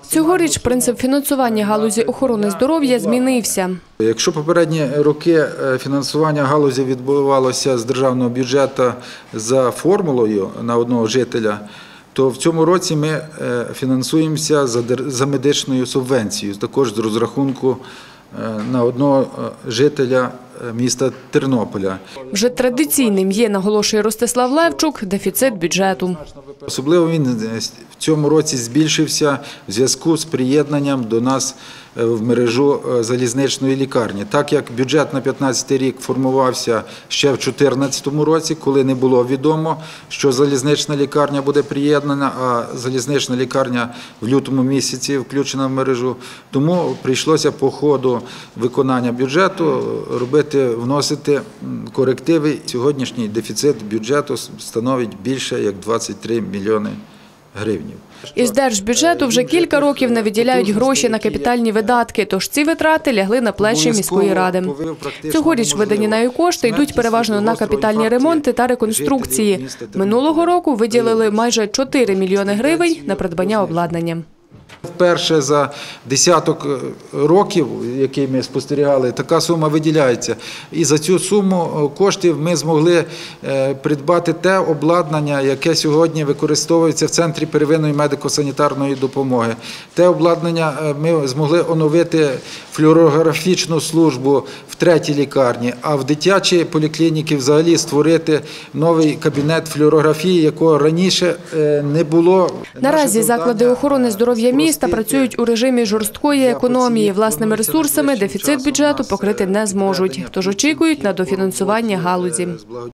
Цьогоріч принцип фінансування галузі охорони здоров'я змінився. Якщо попередні роки е, фінансування галузі відбувалося з державного бюджету за формулою на одного жителя, то в цьому році ми е, фінансуємося за медичною субвенцією, також з розрахунку е, на одного жителя міста Тернополя. Вже традиційним є, наголошує Ростислав Левчук, дефіцит бюджету. Особливо він в цьому році збільшився в зв'язку з приєднанням до нас е, в мережу е, залізничної лікарні. Так як бюджет на 2015 рік формувався ще в 2014 році, коли не було відомо, що залізнична лікарня буде приєднана, а залізнична лікарня в лютому місяці включена в мережу. Тому прийшлося по ходу виконання бюджету робити, вносити корективи. Сьогоднішній дефіцит бюджету становить більше як 23 мільйони гривнів. Із держбюджету вже кілька років не виділяють гроші на капітальні видатки, тож ці витрати лягли на плечі міської ради. Цьогоріч видані нею кошти йдуть переважно на капітальні ремонти та реконструкції. Минулого року виділили майже 4 мільйони гривень на придбання обладнання. Вперше за десяток е, років, який ми спостерігали, така сума виділяється. І за цю суму е, коштів ми змогли е, придбати те обладнання, яке сьогодні використовується в центрі первинної медико-санітарної допомоги. Те обладнання ми змогли оновити флюорографічну службу в третій лікарні, а в дитячій поліклініці взагалі створити новий кабінет флюорографії, якого раніше не було. Наразі заклади охорони здоров'я міста спростити працюють у режимі жорсткої економії. Власними ресурсами дефіцит бюджету покрити не зможуть, тож очікують на дофінансування галузі.